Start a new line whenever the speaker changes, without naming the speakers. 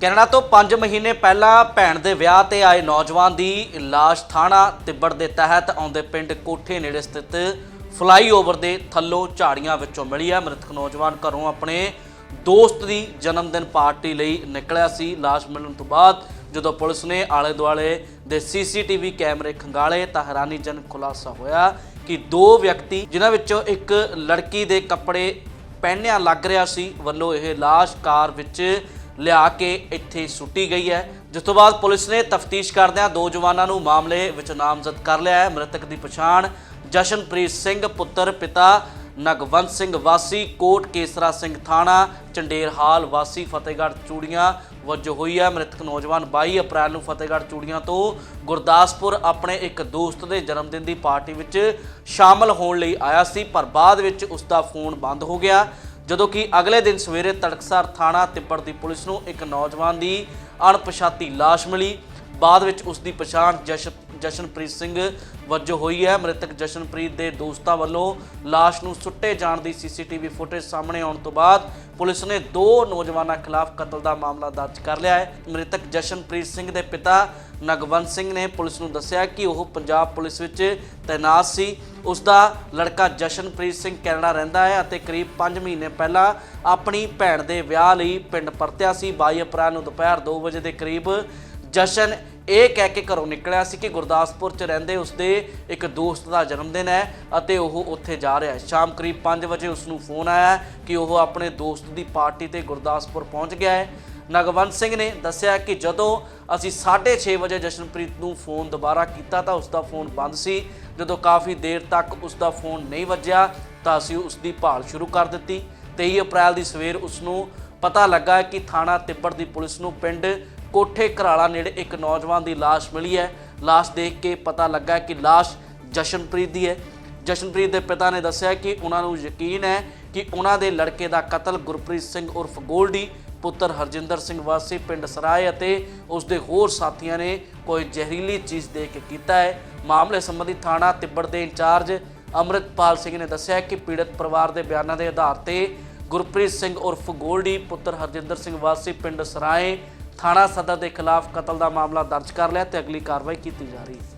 Canada ਤੋਂ 5 ਮਹੀਨੇ ਪਹਿਲਾਂ ਭੈਣ ਦੇ ਵਿਆਹ ਤੇ ਆਏ ਨੌਜਵਾਨ ਦੀ ਲਾਸ਼ ਥਾਣਾ ਤਿੱਬੜ ਦੇ ਤਹਿਤ ਆਉਂਦੇ ਪਿੰਡ ਕੋਠੇ ਨੇੜੇ ਸਥਿਤ ਫਲਾਈਓਵਰ ਦੇ ਥੱਲੋਂ ਝਾੜੀਆਂ ਵਿੱਚੋਂ ਮਿਲੀ ਹੈ। ਮ੍ਰਿਤਕ ਨੌਜਵਾਨ ਘਰੋਂ ਆਪਣੇ ਦੋਸਤ ਦੀ ਜਨਮ ਦਿਨ ਪਾਰਟੀ ਲਈ ਨਿਕਲਿਆ ਸੀ। ਲਾਸ਼ ਮਿਲਣ ਤੋਂ ਬਾਅਦ ਜਦੋਂ ਪੁਲਿਸ ਨੇ ਆਲੇ ਦੁਆਲੇ ਦੇ ਸੀਸੀਟੀਵੀ ਕੈਮਰੇ ਖੰਗਾਲੇ ਤਾਂ ਹੈਰਾਨੀਜਨਕ ਖੁਲਾਸਾ ਹੋਇਆ ਕਿ ਦੋ ਵਿਅਕਤੀ, ਜਿਨ੍ਹਾਂ ਵਿੱਚੋਂ ਇੱਕ ਲੜਕੀ ਦੇ ਕੱਪੜੇ ਪਹਿਨਿਆ ਲੱਗ ਰਿਹਾ ਸੀ, ਵੱਲੋਂ ਇਹ ਲਾਸ਼ ਕਾਰ ਵਿੱਚ ਲਿਆ ਕੇ ਇੱਥੇ ਸੁੱਟੀ ਗਈ ਹੈ। ਜਿਸ ਤੋਂ ਬਾਅਦ ਪੁਲਿਸ ਨੇ ਤਫਤੀਸ਼ ਕਰਦਿਆਂ ਦੋ ਜਵਾਨਾਂ ਨੂੰ ਮਾਮਲੇ ਵਿੱਚ ਨਾਮਜ਼ਦ ਕਰ ਲਿਆ ਹੈ। ਮ੍ਰਿਤਕ ਦੀ ਪਛਾਣ ਜਸ਼ਨਪ੍ਰੀਤ ਸਿੰਘ, ਪੁੱਤਰ, ਪਿਤਾ ਨਗਵੰਤ ਸਿੰਘ ਵਾਸੀ, ਕੋਟ ਕੇਸਰਾ ਸਿੰਘ ਥਾਣਾ ਚੰਡੇਰਹਾਲ ਵਾਸੀ, ਫਤਿਹਗੜ੍ਹ ਚੂੜੀਆਂ ਵਜੋਂ ਹੋਈ ਹੈ। ਮ੍ਰਿਤਕ ਨੌਜਵਾਨ 22 ਅਪ੍ਰੈਲ ਨੂੰ ਫਤਿਹਗੜ੍ਹ ਚੂੜੀਆਂ ਤੋਂ ਗੁਰਦਾਸਪੁਰ ਆਪਣੇ ਇੱਕ ਦੋਸਤ ਦੇ ਜਨਮ ਦਿਨ ਦੀ ਪਾਰਟੀ ਵਿੱਚ ਸ਼ਾਮਲ ਹੋਣ ਲਈ ਆਇਆ ਸੀ, ਪਰ ਬਾਅਦ ਵਿੱਚ ਉਸ ਦਾ ਫੋਨ ਬੰਦ ਹੋ ਗਿਆ। ਜਦੋਂ ਕਿ ਅਗਲੇ ਦਿਨ ਸਵੇਰੇ ਤੜਕਸਾਰ ਥਾਣਾ ਤਿੱਬੜ ਦੀ ਪੁਲਿਸ ਨੂੰ ਇੱਕ ਨੌਜਵਾਨ ਦੀ ਅਣਪਛਾਤੀ ਲਾਸ਼ ਮਿਲੀ। ਬਾਅਦ ਵਿੱਚ ਉਸ ਦੀ ਪਛਾਣ ਜਸ਼ਨ ਜਸ਼ਨਪ੍ਰੀਤ ਸਿੰਘ ਵਜੋਂ ਹੋਈ ਹੈ। ਮ੍ਰਿਤਕ ਜਸ਼ਨਪ੍ਰੀਤ ਦੇ ਦੋਸਤਾਂ ਵੱਲੋਂ ਲਾਸ਼ ਨੂੰ ਸੁੱਟੇ ਜਾਣ ਦੀ ਸੀਸੀਟੀਵੀ ਫੁਟੇਜ ਸਾਹਮਣੇ ਆਉਣ ਤੋਂ ਬਾਅਦ ਪੁਲਿਸ ਨੇ ਦੋ ਨੌਜਵਾਨਾਂ ਖਿਲਾਫ ਕਤਲ ਦਾ ਮਾਮਲਾ ਦਰਜ ਕਰ ਲਿਆ ਹੈ। ਮ੍ਰਿਤਕ ਜਸ਼ਨਪ੍ਰੀਤ ਸਿੰਘ ਦੇ ਪਿਤਾ ਨਗਵੰਤ ਸਿੰਘ ਨੇ ਪੁਲਿਸ ਨੂੰ ਦੱਸਿਆ ਕਿ ਉਹ ਪੰਜਾਬ ਪੁਲਿਸ ਵਿੱਚ ਤੈਨਾਤ ਸੀ। ਉਸ ਦਾ ਲੜਕਾ ਜਸ਼ਨਪ੍ਰੀਤ ਸਿੰਘ ਕੈਨੇਡਾ ਰਹਿੰਦਾ ਹੈ ਅਤੇ ਕਰੀਬ 5 ਮਹੀਨੇ ਪਹਿਲਾਂ ਆਪਣੀ ਭੈਣ ਦੇ ਵਿਆਹ ਲਈ ਪਿੰਡ ਪਰਤਿਆ ਸੀ। 22 ਅਪ੍ਰੈਲ ਨੂੰ ਦੁਪਹਿਰ 2 ਵਜੇ ਦੇ ਕਰੀਬ ਜਸ਼ਨ ਇਹ ਕਹਿ ਕੇ ਘਰੋਂ ਨਿਕਲਿਆ ਸੀ ਕਿ ਗੁਰਦਾਸਪੁਰ 'ਚ ਰਹਿੰਦੇ ਉਸਦੇ ਇੱਕ ਦੋਸਤ ਦਾ ਜਨਮ ਦਿਨ ਹੈ ਅਤੇ ਉਹ ਉੱਥੇ ਜਾ ਰਿਹਾ ਹੈ। ਸ਼ਾਮ ਕਰੀਬ 5 ਵਜੇ ਉਸ ਨੂੰ ਫੋਨ ਆਇਆ ਕਿ ਉਹ ਆਪਣੇ ਦੋਸਤ ਦੀ ਪਾਰਟੀ ਤੇ ਗੁਰਦਾਸਪੁਰ ਪਹੁੰਚ ਗਿਆ ਹੈ। ਨਗਵੰਤ ਸਿੰਘ ਨੇ ਦੱਸਿਆ ਕਿ ਜਦੋਂ ਅਸੀਂ 6:30 ਵਜੇ ਜਸ਼ਨਪ੍ਰੀਤ ਨੂੰ ਫੋਨ ਦੁਬਾਰਾ ਕੀਤਾ ਤਾਂ ਉਸ ਦਾ ਫੋਨ ਬੰਦ ਸੀ। ਜਦੋਂ ਕਾਫੀ ਦੇਰ ਤੱਕ ਉਸ ਦਾ ਫੋਨ ਨਹੀਂ ਵੱਜਿਆ ਤਾਂ ਅਸੀਂ ਉਸ ਦੀ ਭਾਲ ਸ਼ੁਰੂ ਕਰ ਦਿੱਤੀ। 23 ਅਪ੍ਰੈਲ ਦੀ ਸਵੇਰ ਉਸ ਨੂੰ ਪਤਾ ਲੱਗਾ ਕਿ ਥਾਣਾ ਤਿੱਬੜ ਦੀ ਪੁਲਿਸ ਨੂੰ ਪਿੰਡ ਕੋਠੇ ਘਰਾਲਾ ਨੇੜੇ ਇੱਕ ਨੌਜਵਾਨ ਦੀ ਲਾਸ਼ ਮਿਲੀ ਹੈ। ਲਾਸ਼ ਦੇਖ ਕੇ ਪਤਾ ਲੱਗਾ ਕਿ ਲਾਸ਼ ਜਸ਼ਨਪ੍ਰੀਤ ਦੀ ਹੈ। ਜਸ਼ਨਪ੍ਰੀਤ ਦੇ ਪਿਤਾ ਨੇ ਦੱਸਿਆ ਕਿ ਉਹਨਾਂ ਨੂੰ ਯਕੀਨ ਹੈ ਕਿ ਉਹਨਾਂ ਦੇ ਲੜਕੇ ਦਾ ਕਤਲ ਗੁਰਪ੍ਰੀਤ ਸਿੰਘ ਉਰਫ ਗੋਲਡੀ ਪੁੱਤਰ ਹਰਜਿੰਦਰ ਸਿੰਘ ਵਾਸੀ ਪਿੰਡ ਸਰਾਏ ਅਤੇ ਉਸ ਦੇ ਹੋਰ ਸਾਥੀਆਂ ਨੇ ਕੋਈ ਜ਼ਹਿਰੀਲੀ ਚੀਜ਼ ਦੇ ਕੇ ਕੀਤਾ ਹੈ। ਮਾਮਲੇ ਸੰਬੰਧੀ ਥਾਣਾ ਤਿੱਬੜ ਦੇ ਇੰਚਾਰਜ ਅੰਮ੍ਰਿਤਪਾਲ ਸਿੰਘ ਨੇ ਦੱਸਿਆ ਕਿ ਪੀੜਤ ਪਰਿਵਾਰ ਦੇ ਬਿਆਨਾਂ ਦੇ ਆਧਾਰ ਤੇ ਗੁਰਪ੍ਰੀਤ ਸਿੰਘ ਉਰਫ ਗੋਲਡੀ, ਪੁੱਤਰ ਹਰਜਿੰਦਰ ਸਿੰਘ ਵਾਸੀ ਪਿੰਡ ਸਰਾਏ ਥਾਣਾ ਸਦਰ ਦੇ ਖਿਲਾਫ ਕਤਲ ਦਾ ਮਾਮਲਾ ਦਰਜ ਕਰ ਲਿਆ ਤੇ ਅਗਲੀ ਕਾਰਵਾਈ ਕੀਤੀ ਜਾ ਰਹੀ ਹੈ।